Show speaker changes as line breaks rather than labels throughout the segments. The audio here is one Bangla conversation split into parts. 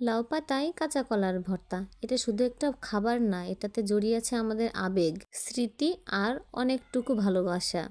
লাউ পাতায় কাঁচা কলার ভর্তা। এটা শুধু একটা খাবার না, এটাতে জড়িয়ে আছে আমাদের আবেগ, স্মৃতি আর অনেকটুকু ভালোবাসা।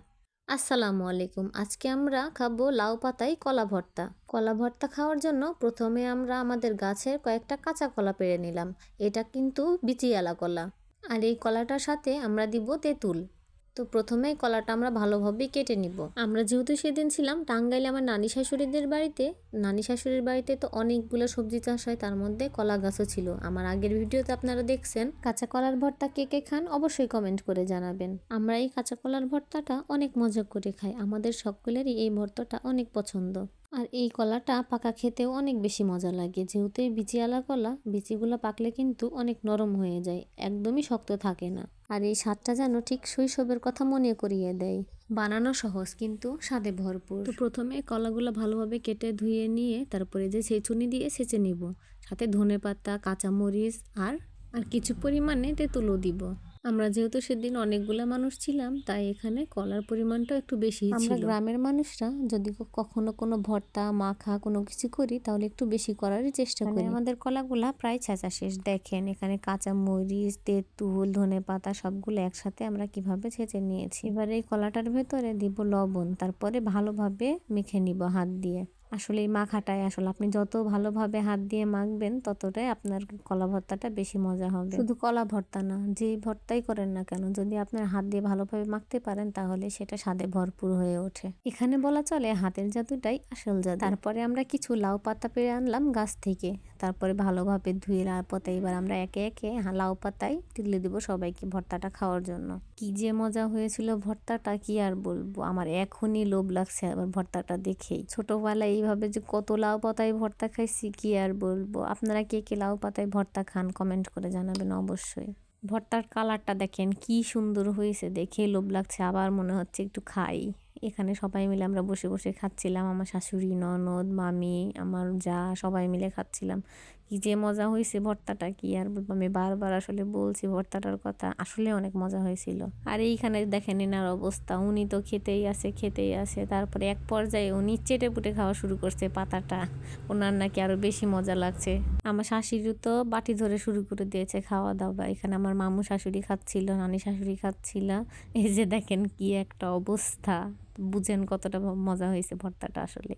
আসসালামু আলাইকুম। আজকে আমরা খাব লাউ পাতায় কলা ভর্তা। কলা ভর্তা খাওয়ার জন্য প্রথমে আমরা আমাদের গাছের কয়েকটা কাঁচা কলা পেড়ে নিলাম। এটা কিন্তু বিচিয়ালা কলা। আর এই কলাটার সাথে আমরা দিব তেঁতুল। তো প্রথমেই কলাটা আমরা ভালোভাবে কেটে নিব। আমরা যেহেতু সেদিন ছিলাম, টাঙ্গাইলে আমার নানি শাশুড়িদের বাড়িতে, নানি শাশুড়ির বাড়িতে তো অনেকগুলো সবজি চাষ হয়, তার মধ্যে কলা গাছও ছিল। আমার আগের ভিডিওতে আপনারা দেখছেন, কাঁচা কলার ভর্তা কে কে খান অবশ্যই কমেন্ট করে জানাবেন। আমরা এই কাঁচা কলার ভর্তাটা অনেক মজা করে খাই, আমাদের সকলেরই এই ভর্তাটা অনেক পছন্দ। আর এই কলাটা পাকা খেতেও অনেক বেশি মজা লাগে। যেহেতু এই বিচিওয়ালা কলা, বিচিগুলো পাকলে কিন্তু অনেক নরম হয়ে যায়, একদমই শক্ত থাকে না। আর এই স্বাদটা যেন ঠিক শৈশবের কথা মনে করিয়ে দেয়। বানানো সহজ কিন্তু, স্বাদে ভরপুর। তো প্রথমে কলাগুলো ভালোভাবে কেটে ধুয়ে নিয়ে, তারপরে যে ছেঁচুনি দিয়ে সেচে নিব। সাথে ধনে পাতা কাঁচামরিচ আর আর কিছু পরিমাণে তেঁতুলও দিব। আমরা যেহেতু সেদিন অনেকগুলা মানুষ ছিলাম তাই এখানে কলার পরিমাণটা একটু বেশি আমরা গ্রামের মানুষরা যদি কখনো কোনো ভর্তা মাখা কোনো কিছু করি তাহলে একটু বেশি করারই চেষ্টা করি। আমাদের কলাগুলা প্রায় ছেঁচা শেষ দেখেন এখানে কাঁচা মরিচ তেঁতুল ধনে পাতা সবগুলো একসাথে আমরা কীভাবে ছেঁচে নিয়েছি। এবার এই কলাটার ভেতরে দিব লবণ তারপরে ভালোভাবে মেখে নিব হাত দিয়ে। আসলে এই মাখাটাই আসলে। আপনি যত ভালোভাবে হাত দিয়ে মাখবেন, ততটাই আপনার কলা ভর্তাটা বেশি মজা হবে। শুধু কলা ভর্তা না, যে ভর্তাই করেন না কেন, যদি আপনার হাত দিয়ে ভালোভাবে মাখতে পারেন, তাহলে সেটা স্বাদে ভরপুর হয়ে ওঠে। এখানে বলা চলে হাতের জাদুটাই আসল জাদু। তারপরে আমরা কিছু লাউ পাতা পেরে আনলাম গাছ থেকে। তারপরে ভালোভাবে ধুয়ে লাউ পাতা এবার আমরা একে একে লাউ পাতায় তুলে দিব সবাইকে ভর্তাটা খাওয়ার জন্য। কি যে মজা হয়েছিল ভর্তাটা, কি আর বলব? আমার এখনই লোভ লাগছে আবার ভর্তাটা দেখেই। ছোটবেলায় এইভাবে যে কত লাউ পাতায় ভর্তা খাইছি কি আর বলব? আপনারা কে কে লাউ পাতায় ভর্তা খান কমেন্ট করে জানাবেন অবশ্যই। ভর্তার কালারটা দেখেন কি সুন্দর হয়েছে দেখে লোভ লাগছে, আবার মনে হচ্ছে একটু খাই। এখানে সবাই মিলে আমরা বসে বসে খাচ্ছিলাম। আমার শাশুড়ি, ননদ, মামি, আমার যা, সবাই মিলে খাচ্ছিলাম। কি যে মজা হয়েছে ভর্তাটা, কি আর বলব? আমি বারবার আসলে বলছি ভর্তাটার কথা। আসলে অনেক মজা হয়েছিল। আর এইখানে দেখেন এনার অবস্থা। উনি তো খেতেই আছে খেতেই আছে। তারপরে এক পর্যায়ে উনি চেটে পুটে খাওয়া শুরু করছে পাতাটা। ওনার নাকি আরও বেশি মজা লাগছে। আমার শাশুড়ি তো বাটি ধরে শুরু করে দিয়েছে খাওয়া দাওয়া। এখানে আমার মামু শাশুড়ি খাচ্ছিল, নানি শাশুড়ি খাচ্ছিল। এই যে দেখেন কি একটা অবস্থা। বুঝেন কতটা মজা হয়েছে ভর্তাটা আসলে।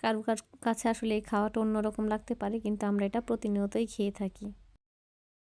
কারও কাছে আসলে এই খাওয়াটা অন্যরকম লাগতে পারে, কিন্তু আমরা এটা প্রতিনিয়তই খেয়ে থাকি।